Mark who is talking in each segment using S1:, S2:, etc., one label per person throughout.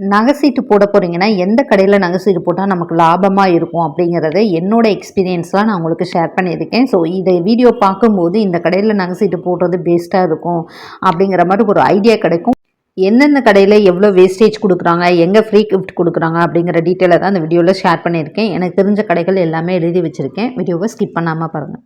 S1: நகை சீட்டு போட போகிறீங்கன்னா எந்த கடையில் நகை சீட்டு போட்டால் நமக்கு லாபமாக இருக்கும் அப்படிங்கிறத என்னோட எக்ஸ்பீரியன்ஸ்லாம் நான் உங்களுக்கு ஷேர் பண்ணியிருக்கேன். ஸோ இதை வீடியோ பார்க்கும்போது இந்த கடையில் நகை சீட்டு போடுறது பெஸ்ட்டாக இருக்கும் அப்படிங்கிற மாதிரி ஒரு ஐடியா கிடைக்கும். எந்தெந்த கடையில் எவ்வளோ வேஸ்டேஜ் கொடுக்குறாங்க எங்கே ஃப்ரீ கிஃப்ட் கொடுக்குறாங்க அப்படிங்கிற டீட்டெயிலை தான் அந்த வீடியோவில் ஷேர் பண்ணியிருக்கேன். எனக்கு தெரிஞ்ச கடைகள் எல்லாமே எழுதி வச்சுருக்கேன். வீடியோவை ஸ்கிப் பண்ணாமல் பாருங்கள்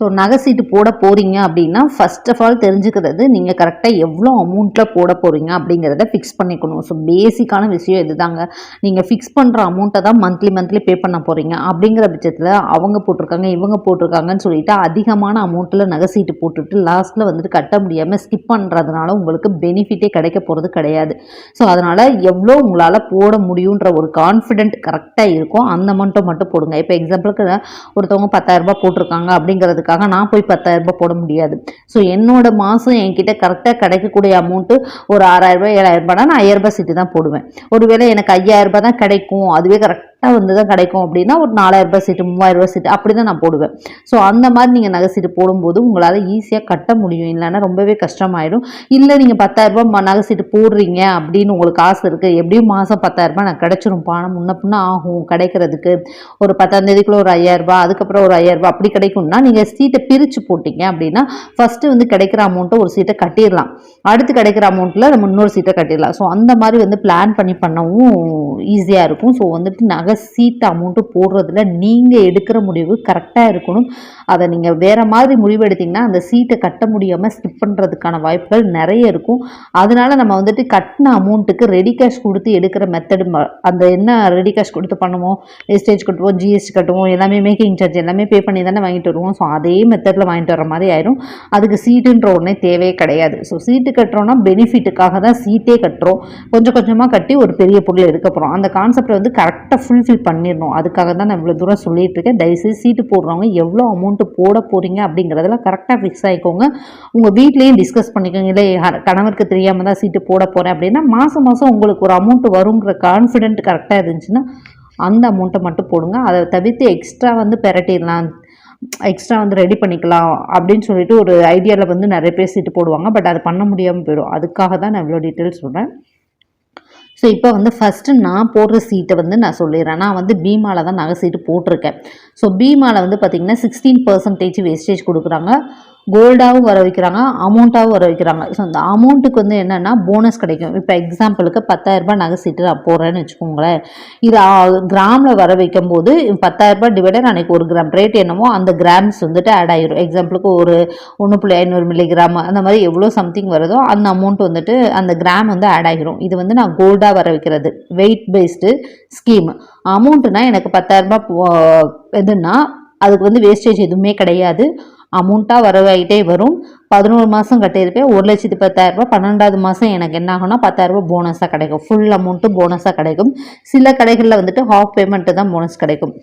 S1: ஸோ நகை சீட்டு போட போகிறீங்க அப்படின்னா ஃபர்ஸ்ட் ஆஃப் ஆல் தெரிஞ்சுக்கிறது நீங்கள் கரெக்டாக எவ்வளோ அமௌண்ட்டில் போட போகிறீங்க அப்படிங்கிறத ஃபிக்ஸ் பண்ணிக்கணும். ஸோ பேசிக்கான விஷயம் இதுதாங்க. நீங்கள் ஃபிக்ஸ் பண்ணுற அமௌண்ட்டை தான் மந்த்லி மந்த்லி பே பண்ண போகிறீங்க அப்படிங்கிற பட்சத்தில் அவங்க போட்டிருக்காங்க இவங்க போட்டிருக்காங்கன்னு சொல்லிட்டு அதிகமான அமௌண்ட்டில் நகை சீட்டு போட்டுட்டு லாஸ்ட்டில் வந்துட்டு கட்ட முடியாமல் ஸ்கிப் பண்ணுறதுனால உங்களுக்கு பெனிஃபிட்டே கிடைக்க போகிறது கிடையாது. ஸோ அதனால் எவ்வளோ உங்களால் போட முடியுன்ற ஒரு கான்ஃபிடென்ட் கரெக்டாக இருக்கும் அந்த அமௌண்ட்டை மட்டும் போடுங்க. இப்போ எக்ஸாம்பிளுக்கு ஒருத்தவங்க பத்தாயிரரூபா போட்டிருக்காங்க அப்படிங்கிறதுக்கு அதுக்காக நான் போய் பத்தாயிரரூபா போட முடியாது. ஸோ என்னோட மாதம் என்கிட்ட கரெக்டாக கிடைக்கக்கூடிய அமௌண்ட்டு ஒரு ஆறாயிரரூபா ஏழாயிரரூபானா நான் ஐயாயிரரூபா சீட்டு தான் போடுவேன். ஒருவேளை எனக்கு ஐயாயிரரூபா தான் கிடைக்கும். அதுவே கரெக்ட் வந்து தான் கிடைக்கும் அப்படின்னா ஒரு நாலாயிரரூபா சீட்டு மூவாயிரரூபா சீட்டு அப்படி தான் நான் போடுவேன். ஸோ அந்த மாதிரி நீங்கள் நகை சீட்டு போடும்போது உங்களால் ஈஸியாக கட்ட முடியும். இல்லைன்னா ரொம்பவே கஷ்டமாயிடும். இல்லை நீங்கள் பத்தாயிரரூபா நகை சீட்டு போடுறீங்க அப்படின்னு உங்களுக்கு ஆசை இருக்குது எப்படியும் மாதம் பத்தாயிரரூபா நான் கிடைச்சிரும். பணம் முன்ன பின்ன ஆகும் கிடைக்கிறதுக்கு. ஒரு பத்தாந்தேதிக்குள்ளே ஒரு ஐயாயிரரூபா அதுக்கப்புறம் ஒரு ஐயாயிரரூபா அப்படி கிடைக்கும்னா நீங்கள் சீட்டை பிரித்து போட்டிங்க அப்படின்னா ஃபஸ்ட்டு வந்து கிடைக்கிற அமௌண்ட்டை ஒரு சீட்டை கட்டிடலாம். அடுத்து கிடைக்கிற அமௌண்ட்டில் நம்ம இன்னொரு சீட்டை கட்டிடலாம். ஸோ அந்த மாதிரி வந்து பிளான் பண்ணி பண்ணவும் ஈஸியாக இருக்கும். ஸோ வந்துட்டு நகை சீட் அமௌண்ட்டு போடுறதுல நீங்கள் எடுக்கிற முடிவு கரெக்டாக இருக்கணும். அதை நீங்கள் வேறு மாதிரி முடிவெடுத்திங்கன்னா அந்த சீட்டை கட்ட முடியாமல் ஸ்கிப் பண்ணுறதுக்கான வாய்ப்புகள் நிறைய இருக்கும். அதனால நம்ம வந்துட்டு கட்டின அமௌண்ட்டுக்கு ரெடி கேஷ் கொடுத்து எடுக்கிற மெத்தடு அந்த என்ன ரெடி கேஷ் கொடுத்து பண்ணுவோம் வேஸ்டேஜ் கட்டுவோம் ஜிஎஸ்டி கட்டுவோம் எல்லாமே மேக்கிங் சார்ஜ் எல்லாமே பே பண்ணி தானே வாங்கிட்டு வருவோம். ஸோ அதே மெத்தடில் வாங்கிட்டு வர மாதிரி ஆயிரும். அதுக்கு சீட்டுன்ற ஒன்றே தேவையே கிடையாது. ஸோ சீட்டு கட்டுறோன்னா பெனிஃபிட்டுக்காக தான் சீட்டே கட்டுறோம். கொஞ்சம் கொஞ்சமாக கட்டி ஒரு பெரிய பொருள் எடுக்க போகிறோம் அந்த கான்செப்டை வந்து கரெக்டாக ஃபுல்ஃபில் பண்ணிடணும். அதுக்காக தான் நான் இவ்வளோ தூரம் சொல்லிட்டு இருக்கேன். தயவுசெய்து சீட்டு போடுறவங்க எவ்வளோ அமௌண்ட் அமௌண்ட்டு போட போகிறீங்க அப்படிங்கிறதுல கரெக்டாக ஃபிக்ஸ் ஆகிக்கோங்க உங்கள் வீட்லேயும் டிஸ்கஸ் பண்ணிக்கோங்க. இல்லை கணவருக்கு தெரியாமல் தான் சீட்டு போட போகிறேன் அப்படின்னா மாதம் மாதம் உங்களுக்கு ஒரு அமௌண்ட்டு வருங்கிற கான்ஃபிடென்ட் கரெக்டாக இருந்துச்சுன்னா அந்த அமௌண்ட்டை மட்டும் போடுங்க. அதை தவிர்த்து எக்ஸ்ட்ரா வந்து பெரட்டிடலாம். எக்ஸ்ட்ரா வந்து ரெடி பண்ணிக்கலாம் அப்படின்னு சொல்லிட்டு ஒரு ஐடியாவில் வந்து நிறைய பேர் சீட்டு போடுவாங்க. பட் அது பண்ண முடியாமல் போயிடும். அதுக்காக தான் நான் இவ்வளோ டீட்டெயில்ஸ் சொல்கிறேன் ஸோ இப்போ வந்து ஃபஸ்ட்டு நான் போடுற சீட்டை வந்து நான் சொல்லிடுறேன். நான் வந்து பீமாவில் தான் நகை சீட்டு போட்டிருக்கேன். ஸோ பீமாவில் வந்து பார்த்திங்கன்னா சிக்ஸ்டீன் பர்சன்டேஜ் வேஸ்டேஜ் கொடுக்குறாங்க. கோல்டாகவும் வர வைக்கிறாங்க அமௌண்ட்டாகவும் வர வைக்கிறாங்க. ஸோ அந்த அமௌண்ட்டுக்கு வந்து என்னென்னா போனஸ் கிடைக்கும். இப்போ எக்ஸாம்பிளுக்கு பத்தாயிரரூபா நகை சீட்டு நான் போடுறேன்னு வச்சுக்கோங்களேன். இது கிராமில் வர வைக்கும் போது பத்தாயிரரூபா டிவைடர் அன்றைக்கி ஒரு கிராம் ரேட் என்னமோ அந்த கிராம்ஸ் வந்துட்டு ஆட் ஆகிரும் எக்ஸாம்பிளுக்கு ஒரு ஒன்று புள்ளி ஐநூறு மில்லிகிராம் அந்த மாதிரி எவ்வளோ சம்திங் வருதோ அந்த அமௌண்ட் வந்துட்டு அந்த கிராம் வந்து ஆட் ஆகிரும் இது வந்து நான் கோல்டாக வர வைக்கிறது. வெயிட் பேஸ்டு ஸ்கீம் அமௌண்ட்டுனா எனக்கு பத்தாயிரரூபா எதுன்னா அதுக்கு வந்து வேஸ்டேஜ் எதுவுமே கிடையாது. அமௌண்ட்டாக வரவாயிட்டே வரும். பதினோரு மாதம் கட்டியிருப்பேன். ஒரு லட்சத்து பத்தாயிரரூபா பன்னெண்டாவது மாதம் எனக்கு என்ன ஆகும்னா பத்தாயிரரூபா போனஸாக கிடைக்கும். ஃபுல் அமௌண்ட்டு போனஸாக கிடைக்கும். சில கடைகளில் வந்துட்டு ஹாஃப் பேமெண்ட்டு தான் போனஸ் கிடைக்கும்.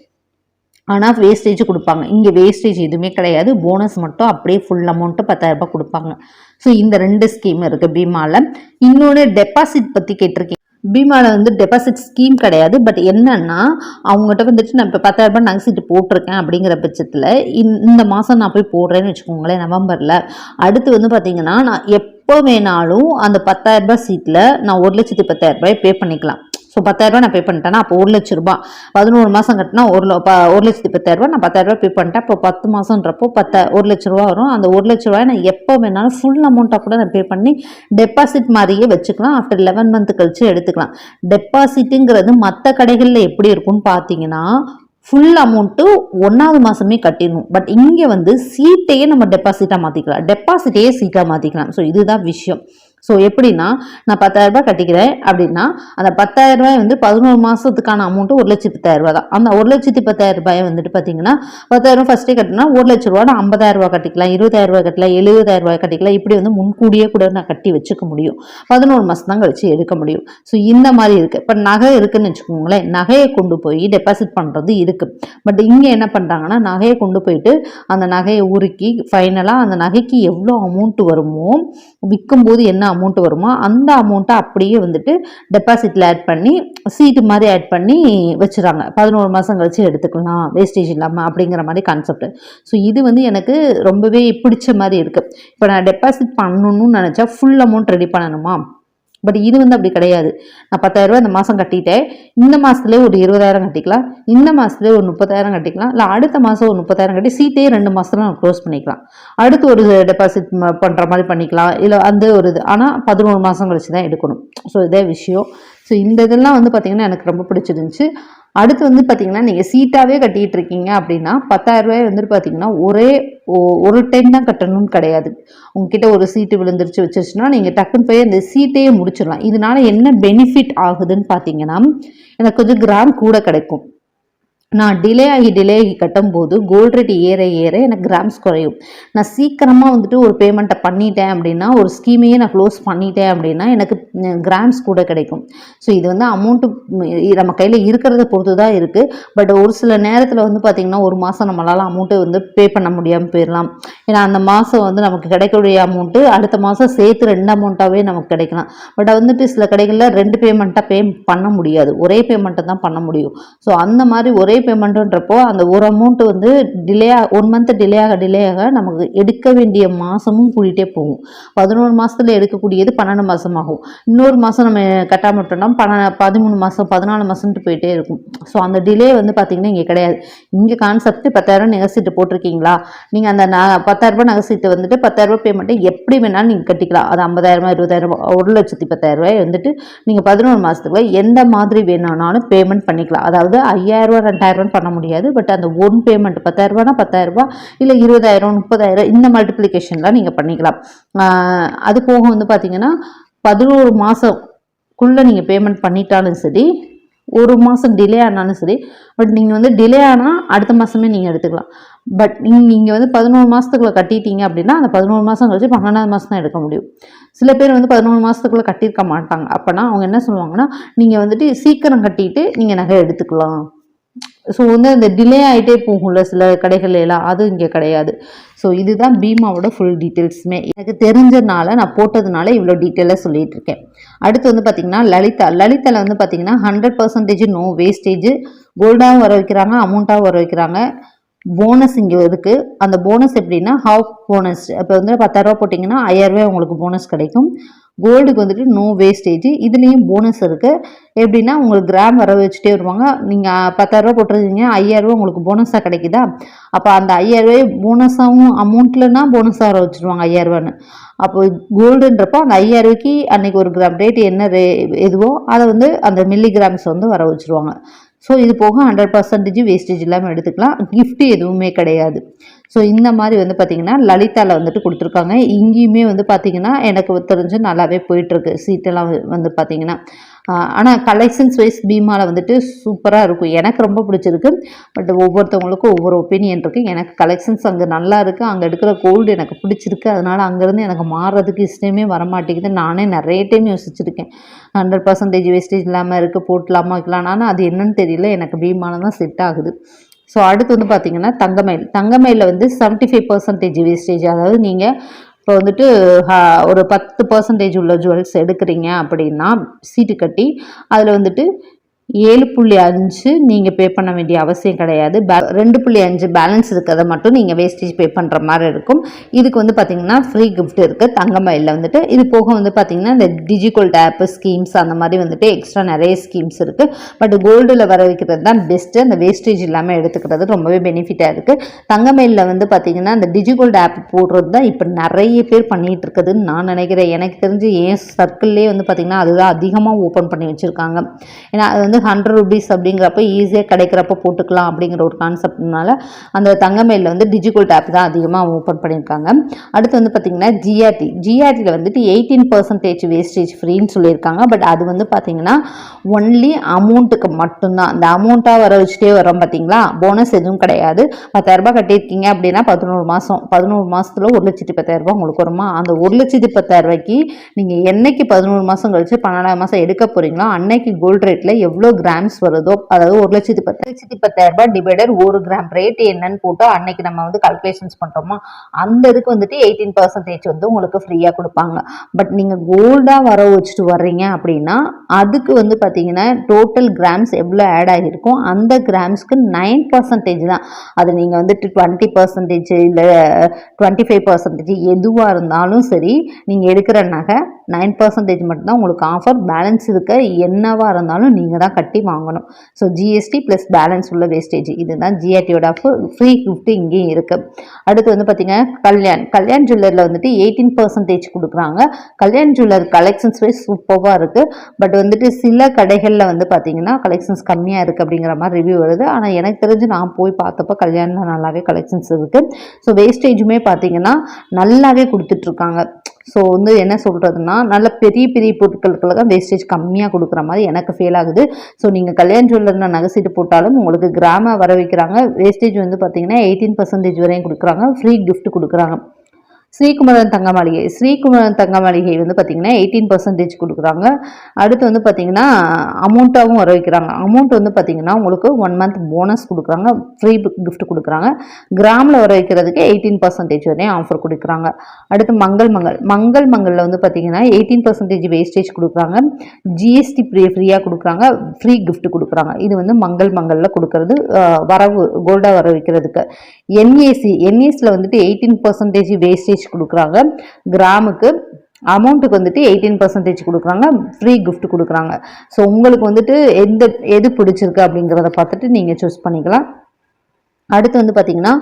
S1: ஆனால் வேஸ்டேஜ் கொடுப்பாங்க. இங்கே வேஸ்டேஜ் எதுவுமே கிடையாது. போனஸ் மட்டும் அப்படியே ஃபுல் அமௌண்ட்டு பத்தாயிரரூபா கொடுப்பாங்க. ஸோ இந்த ரெண்டு ஸ்கீம் இருக்குது பீமாவில் இன்னொன்று டெபாசிட் பற்றி கேட்டிருக்கீங்க. பீமாவில் வந்து டெபாசிட் ஸ்கீம் கிடையாது. பட் என்னன்னா அவங்ககிட்ட வந்துட்டு நான் இப்போ பத்தாயிரரூபா நகை சீட்டு போட்டிருக்கேன் அப்படிங்கிற பட்சத்தில் இந்த மாதம் நான் போய் போடுறேன்னு வச்சுக்கோங்களேன் நவம்பரில். அடுத்து வந்து பார்த்தீங்கன்னா நான் எப்போ வேணாலும் அந்த பத்தாயிரரூபா சீட்டில் நான் ஒரு லட்சத்தி பத்தாயிரரூபாய் பே பண்ணிக்கலாம். ஸோ பத்தாயிரரூபா நான் பே பண்ணிட்டேன்னா அப்போ ஒரு லட்ச ரூபா பதினோரு மாதம் கட்டினா ஒரு ல- ப ஒரு லட்சத்தி பத்தாயிரரூபா நான் பத்தாயிரரூபா பே பண்ணிட்டேன். அப்போ பத்து மாதன்றப்போ பத்த ஒரு லட்ச ரூபா வரும். அந்த ஒரு லட்ச ரூபாய் நான் எப்போ வேணாலும் ஃபுல் அமௌண்ட்டாக கூட நான் பே பண்ணி டெபாசிட் மாதிரியே வச்சுக்கலாம். ஆஃப்டர் லெவன் மந்த் கழிச்சு எடுத்துக்கலாம். டெபாசிட்டுங்கிறது மற்ற கடைகளில் எப்படி இருக்கும்னு பார்த்தீங்கன்னா ஃபுல் அமௌண்ட்டு ஒன்றாவது மாதமே கட்டிடணும். பட் இங்கே வந்து சீட்டையே நம்ம டெபாசிட்டாக மாற்றிக்கலாம் டெபாசிட்டையே சீட்டாக மாற்றிக்கலாம் ஸோ இதுதான் விஷயம். ஸோ எப்படின்னா நான் பத்தாயிரம் ரூபாய் கட்டிக்கிறேன் அப்படின்னா அந்த பத்தாயிரம் ரூபாய் வந்து பதினோரு மாதத்துக்கான அமௌண்ட்டு ஒரு லட்சத்தி பத்தாயிரம் ரூபாய் தான். அந்த ஒரு லட்சத்தி பத்தாயிரம் ரூபாய் வந்துட்டு பார்த்தீங்கன்னா பத்தாயிரம் ஃபஸ்ட்டே கட்டினா ஒரு லட்ச ரூபா நான் ஐம்பதாயிரம் ரூபா கட்டிக்கலாம் இருபதாயிரம் ரூபாய் கட்டலாம் எழுபதாயிரம் ரூபாய் கட்டிக்கலாம். இப்படி வந்து முன்கூடியே கூட நான் கட்டி வச்சுக்க முடியும். பதினோரு மாதம் தான் கழிச்சு எடுக்க முடியும். ஸோ இந்த மாதிரி இருக்குது இப்போ நகை இருக்குதுன்னு வச்சுக்கோங்களேன் நகையை கொண்டு போய் டெபாசிட் பண்ணுறது இருக்குது பட் இங்கே என்ன பண்ணுறாங்கன்னா நகையை கொண்டு போயிட்டு அந்த நகையை உருக்கி ஃபைனலாக அந்த நகைக்கு எவ்வளோ அமௌண்ட் வருமோ விற்கும்போது என்ன அமௌண்ட் வருமோ அந்த அமௌண்ட்டை அப்படியே வந்துட்டு டெபாசிட்டில் ஆட் பண்ணி சீட்டு மாதிரி ஆட் பண்ணி வச்சுறாங்க. பதினோரு மாதம் கழிச்சு எடுத்துக்கலாம் வேஸ்டேஜ் இல்லாமல் அப்படிங்கிற மாதிரி கான்செப்ட் ஸோ இது வந்து எனக்கு ரொம்பவே பிடிச்ச மாதிரி இருக்குது இப்போ நான் டெபாசிட் பண்ணணும்னு நினச்சா ஃபுல் அமௌண்ட் ரெடி பண்ணணுமா? பட் இது வந்து அப்படி கிடையாது. நான் பத்தாயிரரூபா இந்த மாதம் கட்டிட்டேன். இந்த மாதத்துலேயே ஒரு இருபதாயிரம் கட்டிக்கலாம். இந்த மாதத்துலேயே ஒரு முப்பதாயிரம் கட்டிக்கலாம். இல்லை அடுத்த மாதம் ஒரு முப்பதாயிரம் கட்டி சீட்டே ரெண்டு மாதத்தில் நம்ம க்ளோஸ் பண்ணிக்கலாம். அடுத்து ஒரு டெபாசிட் பண்ணுற மாதிரி பண்ணிக்கலாம். இல்லை அந்த ஒரு இது. ஆனால் பதினோரு மாதம் கழிச்சு தான் எடுக்கணும். ஸோ இதே விஷயம். ஸோ இந்த இதெல்லாம் வந்து பார்த்திங்கன்னா எனக்கு ரொம்ப பிடிச்சிருந்துச்சு. அடுத்து வந்து பார்த்தீங்கன்னா நீங்கள் சீட்டாகவே கட்டிகிட்டு இருக்கீங்க அப்படின்னா பத்தாயிரரூபாய் வந்துட்டு பார்த்தீங்கன்னா ஒரே ஒரு டைம் தான் கட்டணும்னு கிடையாது. உங்ககிட்ட ஒரு சீட்டு விழுந்துருச்சு வச்சிருச்சுன்னா நீங்கள் டக்குன்னு போய் அந்த சீட்டையே முடிச்சிடலாம். இதனால என்ன பெனிஃபிட் ஆகுதுன்னு பார்த்தீங்கன்னா எனக்கு கொஞ்சம் கிராம் கூட கிடைக்கும். நான் டிலே ஆகி டிலே ஆகி கட்டும்போது கோல்ட் ரேட் ஏற ஏற எனக்கு கிராம்ஸ் குறையும். நான் சீக்கிரமாக வந்துட்டு ஒரு பேமெண்ட்டை பண்ணிட்டேன் அப்படின்னா ஒரு ஸ்கீமையே நான் க்ளோஸ் பண்ணிட்டேன் அப்படின்னா எனக்கு கிராம்ஸ் கூட கிடைக்கும். ஸோ இது வந்து அமௌண்ட்டு நம்ம கையில் இருக்கிறத பொறுத்து தான் இருக்குது பட் ஒரு சில நேரத்தில் வந்து பார்த்திங்கன்னா ஒரு மாதம் நம்மளால் அமௌண்ட்டை வந்து பே பண்ண முடியாமல் போயிடலாம் ஏன்னா அந்த மாதம் வந்து நமக்கு கிடைக்கக்கூடிய அமௌண்ட்டு அடுத்த மாதம் சேர்த்து ரெண்டு அமௌண்ட்டாகவே நமக்கு கிடைக்கலாம். பட் வந்துட்டு சில கடைகளில் ரெண்டு பேமெண்ட்டாக பே பண்ண முடியாது. ஒரே பேமெண்ட்டை தான் பண்ண முடியும். ஸோ அந்த மாதிரி ஒரே பேமெண்ட்டுன்றப்போ அந்த ஒரு அமௌண்ட் வந்து டிலே ஒன் மந்த் டிலே ஆக டிலே ஆக நமக்கு எடுக்க வேண்டிய மாதமும் கூட்டிகிட்டே போகும். பதினோரு மாதத்துல எடுக்கக்கூடியது பன்னெண்டு மாதம் ஆகும் இன்னொரு மாதம் நம்ம கட்டாமல் விட்டோம்னா பன பதிமூணு மாதம் பதினாலு மாதம்ட்டு போயிட்டே இருக்கும். ஸோ அந்த டிலே வந்து பார்த்திங்கன்னா இங்கே கிடையாது. இங்கே கான்செப்ட் பத்தாயிரம் நெகசீட்டு போட்டிருக்கீங்களா? நீங்கள் அந்த ந பத்தாயிரரூபா நகை வந்துட்டு பத்தாயிரரூபா பேமெண்ட்டை எப்படி வேணாலும் நீங்கள் கட்டிக்கலாம். அது ஐம்பதாயிரமா இருபதாயிரரூபா ஒரு லட்சத்தி பத்தாயிரரூபாய் வந்துட்டு நீங்கள் பதினோரு மாதத்துக்குள்ள எந்த மாதிரி வேணாலும் பேமெண்ட் பண்ணிக்கலாம். அதாவது ஐயாயிரரூபா ரெண்டாயிரரூபான்னு பண்ண முடியாது. பட் அந்த ஒன் பேமெண்ட் பத்தாயிரரூபானா பத்தாயிரரூபா இல்லை இருபதாயிரம் முப்பதாயிரம் இந்த மல்டிப்ளிகேஷன்லாம் நீங்கள் பண்ணிக்கலாம். அது போக வந்து பார்த்தீங்கன்னா பதினோரு மாதக்குள்ளே நீங்கள் பேமெண்ட் பண்ணிட்டாலும் சரி ஒரு மாதம் டிலே ஆனாலும் சரி பட் நீங்கள் வந்து டிலே ஆனால் அடுத்த மாதமே நீங்கள் எடுத்துக்கலாம். பட் நீங்கள் நீங்கள் வந்து பதினோரு மாதத்துக்குள்ளே கட்டிட்டீங்க அப்படின்னா அந்த பதினோரு மாதம் கழிச்சு பன்னெண்டாவது மாதம் தான் எடுக்க முடியும். சில பேர் வந்து பதினோரு மாதத்துக்குள்ளே கட்டியிருக்க மாட்டாங்க. அப்போனா அவங்க என்ன சொல்லுவாங்கன்னா நீங்கள் வந்துட்டு சீக்கிரம் கட்டிட்டு நீங்கள் நகை எடுத்துக்கலாம். ஸோ வந்து அந்த டிலே ஆகிட்டே போகும்ல சில கடைகள் எல்லாம் அது இங்கே கிடையாது. ஸோ இதுதான் பீமாவோட ஃபுல் டீட்டெயில்ஸுமே எனக்கு தெரிஞ்சதுனால நான் போட்டதுனால இவ்வளோ டீட்டெயிலாக சொல்லிகிட்டு இருக்கேன் அடுத்து வந்து பார்த்தீங்கன்னா லலிதா. லலிதாவில் வந்து பார்த்தீங்கன்னா ஹண்ட்ரட் பர்சன்டேஜ் நோ வேஸ்டேஜ் கோல்டாகவும் வர வைக்கிறாங்க அமௌண்ட்டாகவும் வர வைக்கிறாங்க. போனஸ் இங்கே இருக்குது அந்த போனஸ் எப்படின்னா ஹாஃப் போனஸ் இப்போ வந்து பத்தாயிரரூபா போட்டிங்கன்னா ஐயாயிரரூபா உங்களுக்கு போனஸ் கிடைக்கும். கோல்டுக்கு வந்துட்டு நோ வேஸ்டேஜ் இதுலேயும் போனஸ் இருக்குது எப்படின்னா உங்களுக்கு கிராம் வர வச்சுட்டே வருவாங்க. நீங்கள் பத்தாயிரரூபா போட்டிருக்கீங்க. ஐயாயிரரூபா உங்களுக்கு போனஸாக கிடைக்குதா? அப்போ அந்த ஐயாயிரரூபாய் போனஸாகவும் அமௌண்ட்லனா போனஸாக வர வச்சுருவாங்க ஐயாயிரரூபான்னு அப்போ கோல்டுன்றப்போ அந்த ஐயாயிரரூபாய்க்கு அன்னைக்கு ஒரு கிராம் ரேட் என்ன ரே எதுவோ அதை வந்து அந்த மில்லி கிராம்ஸ் வந்து வர வச்சுருவாங்க. ஸோ இது போக ஹண்ட்ரட் பர்சன்டேஜ் வேஸ்டேஜ் இல்லாமல் எடுத்துக்கலாம். கிஃப்ட் எதுவுமே கிடையாது. ஸோ இந்த மாதிரி வந்து பார்த்திங்கன்னா லலிதாவில் வந்துட்டு கொடுத்துருக்காங்க இங்கேயுமே வந்து பார்த்திங்கன்னா எனக்கு தெரிஞ்சு நல்லாவே போயிட்டுருக்கு. சீட்டெல்லாம் வந்து பார்த்திங்கன்னா ஆனால் கலெக்ஷன்ஸ் வைஸ் பீமாவில் வந்துட்டு சூப்பராக இருக்கும். எனக்கு ரொம்ப பிடிச்சிருக்கு. பட் ஒவ்வொருத்தவங்களுக்கும் ஒவ்வொரு ஒப்பீனியன் இருக்குது எனக்கு கலெக்ஷன்ஸ் அங்கே நல்லா இருக்குது அங்கே எடுக்கிற கோல்டு எனக்கு பிடிச்சிருக்கு. அதனால் அங்கேருந்து எனக்கு மாறுறதுக்கு இஷ்டமே வரமாட்டேங்குது. நானே நிறைய டைம் யோசிச்சிருக்கேன். ஹண்ட்ரட் பர்சன்டேஜ் வேஸ்டேஜ் இல்லாமல் இருக்குது போட்டலாமா வைக்கலாம் ஆனால் அது என்னன்னு தெரியல. எனக்கு பீமாவில் தான் செட் ஆகுது. ஸோ அடுத்து வந்து பார்த்தீங்கன்னா தங்கமயில். தங்கமயிலில் வந்து செவன்ட்டி ஃபைவ் பர்சன்டேஜ் வேஸ்டேஜ் அதாவது நீங்கள் இப்போ வந்துட்டு ஒரு பத்து பர்சன்டேஜ் உள்ள ஜுவல்ஸ் எடுக்கிறீங்க அப்படின்னா சீட்டு கட்டி அதில் வந்துட்டு ஏழு புள்ளி அஞ்சு நீங்கள் பே பண்ண வேண்டிய அவசியம் கிடையாது. பே- ரெண்டு புள்ளி அஞ்சு பேலன்ஸ் இருக்கிறத மட்டும் நீங்கள் வேஸ்டேஜ் பே பண்ணுற மாதிரி இருக்கும். இதுக்கு வந்து பார்த்தீங்கன்னா ஃப்ரீ கிஃப்ட் இருக்குது தங்கமயிலில் வந்துட்டு. இது போக வந்து பார்த்தீங்கன்னா இந்த டிஜிகோல் டேப் ஸ்கீம்ஸ் அந்த மாதிரி வந்துட்டு எக்ஸ்ட்ரா நிறைய ஸ்கீம்ஸ் இருக்குது பட் கோல்டில் வர வைக்கிறது தான் பெஸ்ட்டு அந்த வேஸ்டேஜ் இல்லாமல் எடுத்துக்கிறது ரொம்பவே பெனிஃபிட்டாக இருக்குது தங்கமயிலில் வந்து பார்த்தீங்கன்னா அந்த டிஜிகோல்டு ஆப் போடுறது தான் இப்போ நிறைய பேர் பண்ணிகிட்டு இருக்குதுன்னு நான் நினைக்கிறேன். எனக்கு தெரிஞ்சு என் சர்க்கிள்லேயே வந்து பார்த்திங்கன்னா அதுதான் அதிகமாக ஓப்பன் பண்ணி வச்சுருக்காங்க. ஏன்னா அது வந்து ஹண்ட்ரட் ருபீஸ் அப்படிங்கிறப்ப ஈஸியாக கிடைக்கிறப்ப போட்டுக்கலாம் அப்படிங்கிற ஒரு கான்செப்ட்னால அந்த தங்கமேலில் வந்து டிஜிக்கல் ஆப் தான் அதிகமாக ஓப்பன் பண்ணியிருக்காங்க. அடுத்து வந்து பார்த்திங்கன்னா ஜிஆர்டி ஜிஆர்டியில் வந்துட்டு எயிட்டீன் பர்சன்டேஜ் வேஸ்டேஜ் ஃப்ரீன்னு சொல்லியிருக்காங்க. பட் அது வந்து பார்த்திங்கன்னா ஒன்லி அமௌண்ட்டுக்கு மட்டும்தான். அந்த அமௌண்ட்டாக வர வச்சுட்டே வரோம் பார்த்தீங்களா போனஸ் எதுவும் கிடையாது. பத்தாயிரரூபா கட்டியிருக்கீங்க அப்படின்னா பதினோரு மாதம் பதினோரு மாதத்தில் ஒரு லட்சத்தி பத்தாயிரரூபா உங்களுக்கு வருமா? அந்த ஒரு லட்சத்தி பத்தாயிரரூபாய்க்கு நீங்கள் என்னைக்கு பதினோரு மாதம் கழித்து பன்னெண்டாயிரம் மாதம் எடுக்க போகிறீங்களோ அன்னைக்கு கோல்டு ரேட்டில் எவ்வளோ கிராம்ஸ் வருதோ அதாவது ஒரு லட்சத்தி பத்து லட்சத்தி பத்தாயிரரூபா டிவைடர் ஒரு கிராம் ரேட் என்னன்னு போட்டு அன்னைக்கு நம்ம வந்து கல்குலேஷன்ஸ் பண்ணுறோமோ அந்த இதுக்கு வந்துட்டு எயிட்டீன் பர்சன்டேஜ் வந்து உங்களுக்கு ஃப்ரீயாக கொடுப்பாங்க. பட் நீங்கள் கோல்டாக வர வச்சுட்டு வர்றீங்க அப்படின்னா அதுக்கு வந்து பார்த்தீங்கன்னா டோட்டல் கிராம்ஸ் எவ்வளோ ஆட் ஆகியிருக்கும் அந்த கிராம்ஸ்க்கு நைன் பர்சன்டேஜ் தான். அது நீங்கள் வந்துட்டு டுவெண்ட்டி பர்சன்டேஜ் இல்லை டுவெண்ட்டி ஃபைவ் பர்சன்டேஜ் எதுவாக இருந்தாலும் சரி நீங்கள் எடுக்கிற நகை நைன் பர்சன்டேஜ் மட்டும்தான் உங்களுக்கு ஆஃபர் பேலன்ஸ் இருக்க என்னவாக இருந்தாலும் நீங்கள் தான் கட்டி வாங்கணும். ஸோ ஜிஎஸ்டி ப்ளஸ் பேலன்ஸ் உள்ள வேஸ்டேஜ் இதுதான் ஜிஆர்டியோட ஆஃபர் ஃப்ரீ கிஃப்ட் இங்கேயும் இருக்குது அடுத்து வந்து பார்த்தீங்கன்னா கல்யாண். கல்யாண் ஜுவல்லரில் வந்துட்டு எயிட்டீன் பர்சன்டேஜ் கொடுக்குறாங்க. கல்யாண் ஜுவல்லர் கலெக்ஷன்ஸ் வைஸ் சூப்பராக இருக்குது பட் வந்துட்டு சில கடைகளில் வந்து பார்த்தீங்கன்னா கலெக்ஷன்ஸ் கம்மியாக இருக்குது அப்படிங்கிற மாதிரி ரிவ்யூ வருது. ஆனால் எனக்கு தெரிஞ்சு நான் போய் பார்த்தப்ப கல்யாணில் நல்லாவே கலெக்ஷன்ஸ் இருக்குது ஸோ வேஸ்டேஜுமே பார்த்தீங்கன்னா நல்லாவே கொடுத்துட்ருக்காங்க ஸோ வந்து என்ன சொல்கிறதுனா நல்ல பெரிய பெரிய பொருட்களுக்கெல்லாம் வேஸ்டேஜ் கம்மியாக கொடுக்குற மாதிரி எனக்கு ஃபீல் ஆகுது. ஸோ நீங்கள் கல்யாண ஜுவல்லரில் நகை சீட்டு போட்டாலும் உங்களுக்கு கிராம வர வைக்கிறாங்க. வேஸ்டேஜ் வந்து பார்த்தீங்கன்னா எயிட்டீன் பர்சன்டேஜ் வரையும் கொடுக்குறாங்க. ஃப்ரீ கிஃப்ட் கொடுக்குறாங்க. ஸ்ரீகுமரன் தங்க மாளிகை ஸ்ரீகுமரன் தங்க மாளிகை வந்து பார்த்தீங்கன்னா எயிட்டீன் பர்சன்டேஜ் கொடுக்குறாங்க. அடுத்து வந்து பார்த்திங்கன்னா அமௌண்ட்டாகவும் வர வைக்கிறாங்க. அமௌண்ட் வந்து பார்த்திங்கன்னா உங்களுக்கு ஒன் மந்த் போனஸ் கொடுக்குறாங்க. ஃப்ரீ கிஃப்ட் கொடுக்குறாங்க. கிராமில் வர வைக்கிறதுக்கு எயிட்டீன் பர்சன்டேஜ் வரையும் ஆஃபர் கொடுக்குறாங்க. அடுத்து மங்கள் மங்கள். மங்கள் மங்களில் வந்து பார்த்தீங்கன்னா எயிட்டீன் பர்சன்டேஜ் வேஸ்டேஜ் கொடுக்குறாங்க. ஜிஎஸ்டி ஃப்ரீ ஃப்ரீயாக கொடுக்குறாங்க. ஃப்ரீ கிஃப்ட் கொடுக்குறாங்க. இது வந்து மங்கள் மங்களில் கொடுக்கறது வரவு கோல்டாக வர வைக்கிறதுக்கு. என்ஏசி என்ஏசியில் வந்துட்டு எயிட்டீன் பர்சன்டேஜ் வேஸ்டேஜ் கொடுக்குறாங்க. கிராமுக்கு அமௌண்ட்டுக்கு வந்துட்டு எயிட்டீன் பர்சன்டேஜ் கொடுக்குறாங்க. ஃப்ரீ கிஃப்ட் கொடுக்குறாங்க. ஸோ உங்களுக்கு வந்துட்டு எந்த எது பிடிச்சிருக்கு அப்படிங்கிறத பார்த்துட்டு நீங்கள் சூஸ் பண்ணிக்கலாம். அடுத்து வந்து பார்த்தீங்கன்னா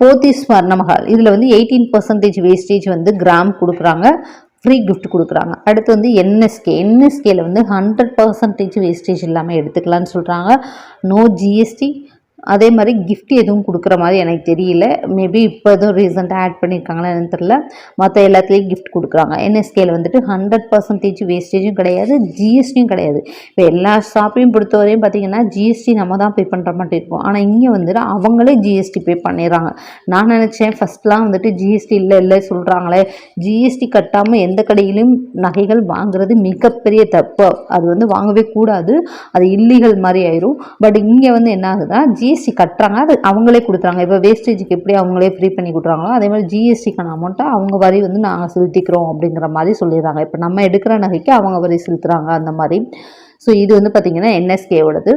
S1: போத்தீஸ் ஸ்வர்ணமஹால் இதில் வந்து எயிட்டீன் பர்சன்டேஜ் வேஸ்டேஜ் வந்து கிராம் கொடுக்குறாங்க. ஃப்ரீ கிஃப்ட் கொடுக்குறாங்க. அடுத்து வந்து என்எஸ்கே என்எஸ்கேல வந்து ஹண்ட்ரட் பர்சன்டேஜ் வேஸ்டேஜ் இல்லாமல் எடுத்துக்கலாம்னு சொல்கிறாங்க நோ ஜிஎஸ்டி அதே மாதிரி கிஃப்ட் எதுவும் கொடுக்குற மாதிரி எனக்கு தெரியல. மேபி இப்போ எதுவும் ரீசெண்டாக ஆட் பண்ணியிருக்காங்களா என்னன்னு தெரியல. மற்ற எல்லாத்துலேயும் கிஃப்ட் கொடுக்குறாங்க. என்எஸ்கேல வந்துட்டு ஹண்ட்ரட் பர்சன்டேஜ் வேஸ்டேஜும் கிடையாது ஜிஎஸ்டியும் கிடையாது. இப்போ எல்லா ஷாப்பையும் பொறுத்தவரையும் பார்த்தீங்கன்னா ஜிஎஸ்டி நம்ம தான் பே பண்ணுற மாதிரி இருக்கும். ஆனால் இங்கே வந்துட்டு அவங்களே ஜிஎஸ்டி பே பண்ணிடுறாங்க. நான் நினச்சேன் ஃபஸ்ட்லாம் வந்துட்டு ஜிஎஸ்டி இல்லை இல்லை சொல்கிறாங்களே ஜிஎஸ்டி கட்டாமல் எந்த கடையிலையும் நகைகள் வாங்குறது மிகப்பெரிய தப்பு. அது வந்து வாங்கவே கூடாது. அது இல்லீகல் மாதிரி ஆயிரும். பட் இங்கே வந்து என்ன ஆகுதுன்னா ஜிஎஸ்டி கட்டுறாங்க. அது அவங்களே கொடுத்துறாங்க இப்போ வேஸ்டேஜுக்கு எப்படி அவங்களே ஃப்ரீ பண்ணி கொடுக்குறாங்களோ அதே மாதிரி ஜிஎஸ்டிக்கான அமௌண்ட்டை அவங்க வரி வந்து நாங்கள் செலுத்திக்கிறோம் அப்படிங்கிற மாதிரி சொல்லிடுறாங்க. இப்போ நம்ம எடுக்கிற நகைக்கு அவங்க வரி செலுத்துகிறாங்க அந்த மாதிரி. ஸோ இது வந்து பார்த்திங்கன்னா என்எஸ்கேவோடது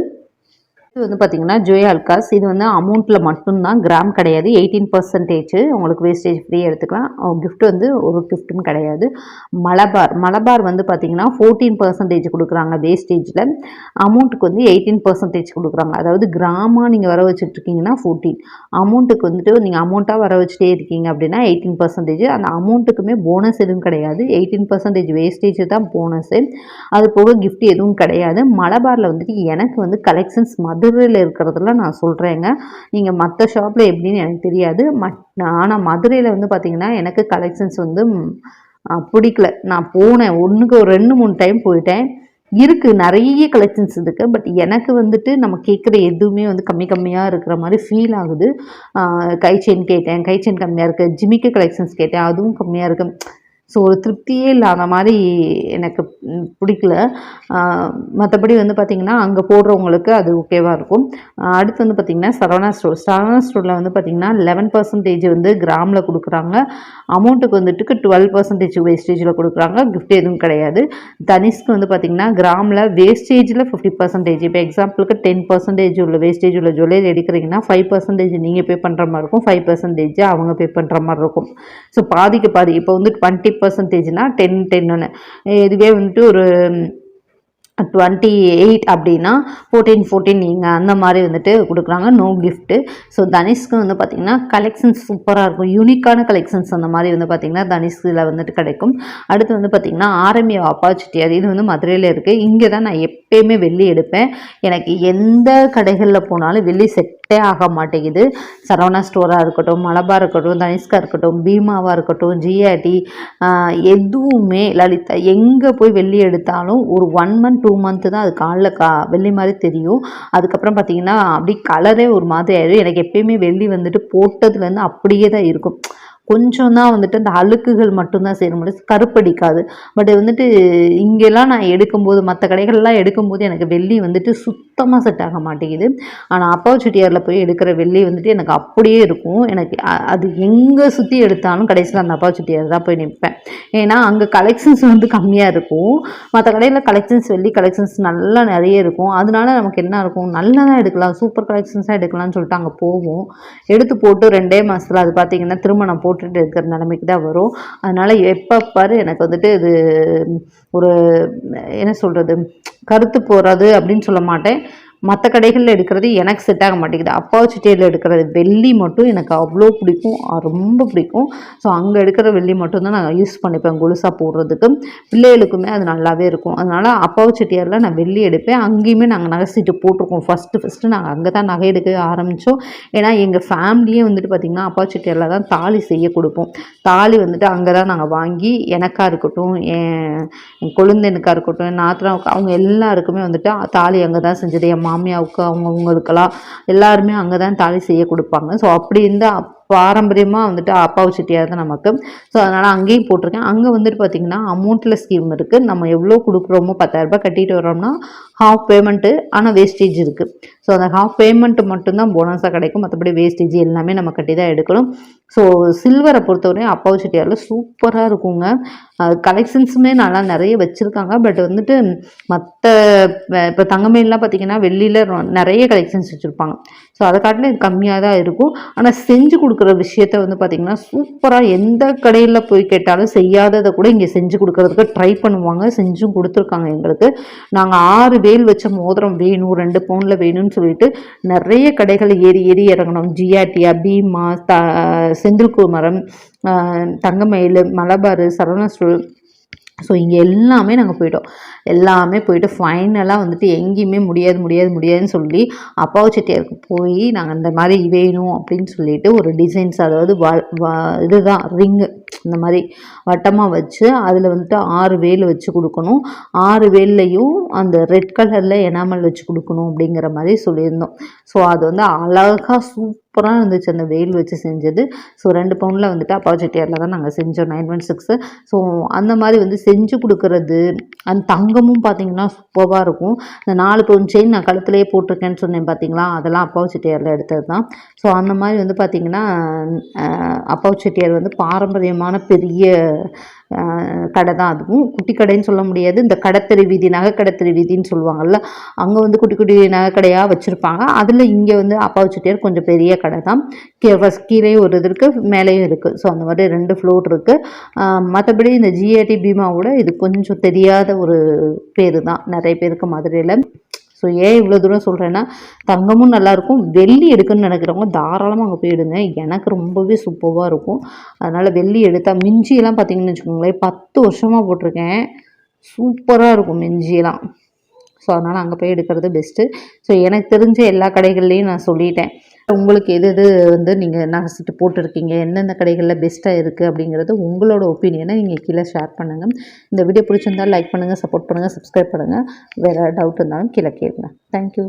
S1: இது வந்து பார்த்தீங்கன்னா ஜோய் அல்காஸ் இது வந்து அமௌண்ட்டில் மட்டும்தான் கிராம் கிடையாது. எயிட்டீன் பர்சன்டேஜ் உங்களுக்கு வேஸ்டேஜ் ஃப்ரீயாக எடுத்துக்கலாம். கிஃப்ட் வந்து ஒரு கிஃப்ட்டும் கிடையாது. மலபார். மலபார் வந்து பார்த்தீங்கன்னா ஃபோர்டீன் பர்சன்டேஜ் கொடுக்குறாங்க வேஸ்டேஜில் அமௌண்ட்டுக்கு வந்து எயிட்டீன் பர்சன்டேஜ் கொடுக்குறாங்க. அதாவது கிராமாக நீங்கள் வர வச்சுட்ருக்கீங்கன்னா ஃபோர்டீன் அமௌண்ட்டுக்கு வந்துட்டு நீங்கள் அமௌண்ட்டாக வர வச்சுட்டே இருக்கீங்க அப்படின்னா எயிட்டீன் பர்சன்டேஜ் அந்த அமௌண்ட்டுக்குமே போனஸ் எதுவும் கிடையாது. எயிட்டீன் பர்சன்டேஜ் வேஸ்டேஜ் தான் போனஸு அது போக கிஃப்ட் எதுவும் கிடையாது. மலபாரில் வந்துட்டு எனக்கு வந்து கலெக்ஷன்ஸ் மதுரையில் இருக்கிறதுல நான் சொல்கிறேங்க நீங்கள் மற்ற ஷாப்பில் எப்படின்னு எனக்கு தெரியாது. மட் ஆனால் மதுரையில் வந்து பார்த்திங்கன்னா எனக்கு கலெக்ஷன்ஸ் வந்து பிடிக்கல. நான் போனேன். ஒன்றுக்கு ஒரு ரெண்டு மூணு டைம் போயிட்டேன். இருக்குது நிறைய கலெக்ஷன்ஸ் இருக்குது பட் எனக்கு வந்துட்டு நம்ம கேட்குற எதுவுமே வந்து கம்மி கம்மியாக இருக்கிற மாதிரி ஃபீல் ஆகுது. கை செயின் கேட்டேன். கை செயின் கம்மியாக இருக்குது ஜிமிக்கு கலெக்ஷன்ஸ் கேட்டேன். அதுவும் கம்மியாக இருக்குது ஸோ ஒரு திருப்தியே இல்லாத மாதிரி எனக்கு பிடிக்கல. மற்றபடி வந்து பார்த்திங்கன்னா அங்கே போடுறவங்களுக்கு அது ஓகேவாக இருக்கும். அடுத்து வந்து பார்த்திங்கன்னா சரவணா ஸ்டோர் சரவணா ஸ்டோரில் வந்து பார்த்திங்கன்னா லெவன் பர்சன்டேஜ் வந்து கிராமில் கொடுக்குறாங்க. அமௌண்ட்டுக்கு வந்துட்டு டுவெல் பர்சன்டேஜ் வேஸ்டேஜில் கொடுக்குறாங்க. கிஃப்ட் எதுவும் கிடையாது. தனிஷ்க்கு வந்து பார்த்திங்கன்னா கிராமில் வேஸ்டேஜில் ஃபிஃப்டி பர்சன்டேஜ் இப்போ எக்ஸாம்பிளுக்கு டென் பர்சன்டேஜ் உள்ள வேஸ்டேஜ் உள்ள ஜுவல்லரி எடுக்கிறீங்கன்னா ஃபைவ் பர்சன்டேஜ் நீங்கள் பே பண்ணுற மாதிரி இருக்கும். ஃபைவ் பர்சன்டேஜ் அவங்க பே பண்ணுற மாதிரி இருக்கும். ஸோ பாதிக்கு பாதி இப்போ வந்து டுவெண்ட்டி பர்சன்டேஜ்னா டென் டென்னு இதுவே வந்துட்டு ஒரு டுவெண்ட்டி எயிட் அப்படின்னா ஃபோர்டீன் ஃபோர்டீன் நீங்கள் அந்த மாதிரி வந்துட்டு கொடுக்குறாங்க. நோ கிஃப்ட்டு ஸோ தனிஷ்க்கு வந்து பார்த்திங்கன்னா கலெக்ஷன்ஸ் சூப்பராக இருக்கும். யூனிக்கான கலெக்ஷன்ஸ் அந்த மாதிரி வந்து பார்த்திங்கன்னா தனிஷ்கில் வந்துட்டு கிடைக்கும். அடுத்து வந்து பார்த்திங்கன்னா ஆர்எம்ஏ அது இது வந்து மதுரையில் இருக்குது இங்கே தான் நான் எப்பயுமே வெள்ளி எடுப்பேன். எனக்கு எந்த கடைகளில் போனாலும் வெள்ளி செட்டே ஆக மாட்டேங்குது. சரவணா ஸ்டோராக இருக்கட்டும் மலபாக இருக்கட்டும் தனிஷ்கா இருக்கட்டும் பீமாவாக இருக்கட்டும் ஜிஆர்டி எதுவுமே லலிதா எங்கே போய் வெள்ளி எடுத்தாலும் ஒரு ஒன் மந்த் டூ மந்த்து தான் அது காலில் கா வெள்ளி மாதிரி தெரியும். அதுக்கப்புறம் பார்த்தீங்கன்னா அப்படி கலரே ஒரு மாதிரி ஆயிடும் எனக்கு எப்பயுமே வெள்ளி வந்துட்டு போட்டதுலேருந்து அப்படியே தான் இருக்கும். கொஞ்சம் தான் வந்துட்டு அந்த அழுக்குகள் மட்டும்தான் சேர முடியும் கருப்படிக்காது. பட் வந்துட்டு இங்கெல்லாம் நான் எடுக்கும்போது மற்ற கடைகள்லாம் எடுக்கும்போது எனக்கு வெள்ளி வந்துட்டு சுத்தமாக செட் ஆக மாட்டேங்குது. ஆனால் அப்பாவு செட்டியாரில் போய் எடுக்கிற வெள்ளி வந்துட்டு எனக்கு அப்படியே இருக்கும். எனக்கு அது எங்கே சுற்றி எடுத்தாலும் கடைசியில் அந்த அப்பா செட்டியார் தான் போய் நிற்பேன் ஏன்னா அங்கே கலெக்ஷன்ஸ் வந்து கம்மியாக இருக்கும். மற்ற கடையில் கலெக்ஷன்ஸ் வெள்ளி கலெக்ஷன்ஸ் நல்லா நிறைய இருக்கும். அதனால நமக்கு என்ன இருக்கும்? நல்லதாக எடுக்கலாம். சூப்பர் கலெக்ஷன்ஸாக எடுக்கலாம்னு சொல்லிட்டு அங்கே போவோம். எடுத்து போட்டு ரெண்டே மாதத்தில் அது பார்த்தீங்கன்னா திரும்ப நான் போட்டு போட்டுட்டு இருக்கிற நிலைமைக்கு தான் வரும். அதனால் எப்போ பாரு எனக்கு வந்துட்டு இது ஒரு என்ன சொல்கிறது கருத்து போகிறது அப்படின்னு சொல்ல மாட்டேன். மற்ற கடைகளில் எடுக்கிறது எனக்கு செட் ஆக மாட்டேங்குது. அப்பாச்சிட்டியில் எடுக்கிறது வெள்ளி மட்டும் எனக்கு அவ்வளோ பிடிக்கும். ரொம்ப பிடிக்கும். ஸோ அங்கே எடுக்கிற வெள்ளி மட்டும் தான் நான் யூஸ் பண்ணிப்பேன் கொலுசாக போடுறதுக்கு. பிள்ளைகளுக்குமே அது நல்லாவே இருக்கும். அதனால் அப்பாச்சிட்டியாரில் நான் வெள்ளி எடுப்பேன். அங்கேயுமே நாங்கள் நகை சீட்டு போட்டிருக்கோம். ஃபஸ்ட்டு ஃபஸ்ட்டு நாங்கள் அங்கே தான் நகை எடுக்க ஆரம்பித்தோம் ஏன்னா எங்கள் ஃபேமிலியே வந்துட்டு பார்த்திங்கன்னா அப்பா தான் தாலி செய்ய கொடுப்போம். தாலி வந்துட்டு அங்கே தான் நாங்கள் வாங்கி எனக்காக இருக்கட்டும் என் குழந்தைனுக்காக இருக்கட்டும் என் அவங்க எல்லாருக்குமே வந்துட்டு தாலி அங்கே தான் செஞ்சது. என் மாமியாவுக்கு அவங்கவுங்களுக்கெல்லாம் எல்லாருமே அங்கே தான் தாலி செய்ய கொடுப்பாங்க. ஸோ அப்படி இருந்தால் பாரம்பரியமாக வந்துட்டு அப்பாவு சிட்டியாக தான் நமக்கு. ஸோ அதனால் அங்கேயும் போட்டிருக்கேன். அங்கே வந்துட்டு பார்த்திங்கன்னா அமௌண்ட்டில் ஸ்கீம் இருக்குது நம்ம எவ்வளோ கொடுக்குறோமோ பத்தாயிரரூபா கட்டிட்டு வரோம்னா ஹாஃப் பேமெண்ட்டு ஆனால் வேஸ்டேஜ் இருக்குது ஸோ அந்த ஹாஃப் பேமெண்ட்டு மட்டும்தான் போனஸாக கிடைக்கும். மற்றபடி வேஸ்டேஜ் எல்லாமே நம்ம கட்டி தான் எடுக்கணும். ஸோ சில்வரை பொறுத்தவரையும் அப்பாவு சிட்டியாரில் சூப்பராக இருக்குங்க. கலெக்ஷன்ஸுமே நல்லா நிறைய வச்சுருக்காங்க. பட் வந்துட்டு மற்ற இப்போ தங்கமேலாம் பார்த்தீங்கன்னா வெள்ளியில் ரொ- நிறைய கலெக்ஷன்ஸ் வச்சுருப்பாங்க. ஸோ அதை காட்டிலும் இது கம்மியாக தான் இருக்கும். ஆனால் செஞ்சு கொடுக்குற விஷயத்த வந்து பார்த்திங்கன்னா சூப்பராக எந்த கடையில் போய் கேட்டாலும் செய்யாததை கூட இங்கே செஞ்சு கொடுக்குறதுக்கு ட்ரை பண்ணுவாங்க. செஞ்சும் கொடுத்துருக்காங்க எங்களுக்கு. நாங்கள் ஆறு வேல் வச்ச மோதிரம் வேணும் ரெண்டு பவுனில் வேணும்னு சொல்லிட்டு நிறைய கடைகள் ஏறி ஏறி இறங்கணும். ஜிஆர்டியா பீமா த செந்தில் குமரம் தங்கமயில் மலபார் சரவணா ஸ்டோர் ஸோ இங்கே எல்லாமே நாங்கள் போயிட்டோம். எல்லாமே போயிட்டு ஃபைனலாக வந்துட்டு எங்கேயுமே முடியாது முடியாது முடியாதுன்னு சொல்லி அப்பாவு செட்டியாருக்கு போய் நாங்கள் இந்த மாதிரி வேணும் அப்படின்னு சொல்லிட்டு ஒரு டிசைன்ஸ் அதாவது வ வ- இதுதான் ரிங்கு இந்த மாதிரி வட்டமாக வச்சு அதில் வந்துட்டு ஆறு வேல் வச்சு கொடுக்கணும். ஆறு வேல்லையும் அந்த ரெட் கலரில் எனாமல் வச்சு கொடுக்கணும் அப்படிங்கிற மாதிரி சொல்லியிருந்தோம். ஸோ அது வந்து அழகாக சூப்பராக இருந்துச்சு அந்த வெயில் வச்சு செஞ்சது. ஸோ ரெண்டு பவுனில் வந்துட்டு அப்பா செட்டியாரில் தான் நாங்கள் செஞ்சோம் நைன் ஒன் சிக்ஸு ஸோ அந்த மாதிரி வந்து செஞ்சு கொடுக்கறது அந்த தங்கமும் பார்த்தீங்கன்னா சூப்பராக இருக்கும். இந்த நாலு பவுன் செயின் நான் கழுத்துலேயே போட்டிருக்கேன்னு சொன்னேன் பார்த்தீங்களா அதெல்லாம் அப்பாவு செட்டியாரில் எடுத்தது தான். ஸோ அந்த மாதிரி வந்து பார்த்திங்கன்னா அப்பாவு செட்டியார் வந்து பாரம்பரியமான பெரிய கடை தான் அதுவும். குட்டி கடைன்னு சொல்ல முடியாது. இந்த கடத்தெரு வீதி நகைக்கடத்தறி வீதின்னு சொல்லுவாங்கள்ல அங்கே வந்து குட்டி குட்டி நகைக்கடையாக வச்சுருப்பாங்க. அதில் இங்கே வந்து அப்பாவு செட்டியார் கொஞ்சம் பெரிய கடை தான். கே ஃபஸ்ட் கீழேயும் ஒரு இது இருக்குது மேலேயும் இருக்குது ஸோ அந்த மாதிரி ரெண்டு ஃப்ளோர் இருக்குது மற்றபடி இந்த ஜிஏடி பீமாவோட இது கொஞ்சம் தெரியாத ஒரு பேர் தான். நிறைய பேருக்கு மதுரையில். ஸோ ஏன் இவ்வளோ தூரம் சொல்கிறேன்னா தங்கமும் நல்லாயிருக்கும் வெள்ளி எடுக்கணும்னு நினைக்கிறவங்க தாராளமாக அங்கே போயிடுங்க எனக்கு ரொம்பவே சூப்பராக இருக்கும். அதனால் வெள்ளி எடுத்தால் மிஞ்சியெல்லாம் பார்த்தீங்கன்னு வச்சுக்கோங்களேன் பத்து வருஷமாக போட்டிருக்கேன். சூப்பராக இருக்கும் மிஞ்சியெல்லாம். ஸோ அதனால் அங்கே போய் எடுக்கிறது பெஸ்ட்டு ஸோ எனக்கு தெரிஞ்ச எல்லா கடைகள்லேயும் நான் சொல்லிட்டேன். உங்களுக்கு எது எது வந்து நீங்கள் நகைச்சிட்டு போட்டிருக்கீங்க? எந்தெந்த கடைகளில் பெஸ்ட்டாக இருக்குது அப்படிங்கிறது உங்களோட ஒப்பீனியனை நீங்கள் கீழே ஷேர் பண்ணுங்கள் இந்த வீடியோ பிடிச்சிருந்தால் லைக் பண்ணுங்கள் சப்போர்ட் பண்ணுங்கள் சப்ஸ்கிரைப் பண்ணுங்கள் வேறு டவுட் இருந்தாலும் கீழே கேளுங்க. தேங்க்யூ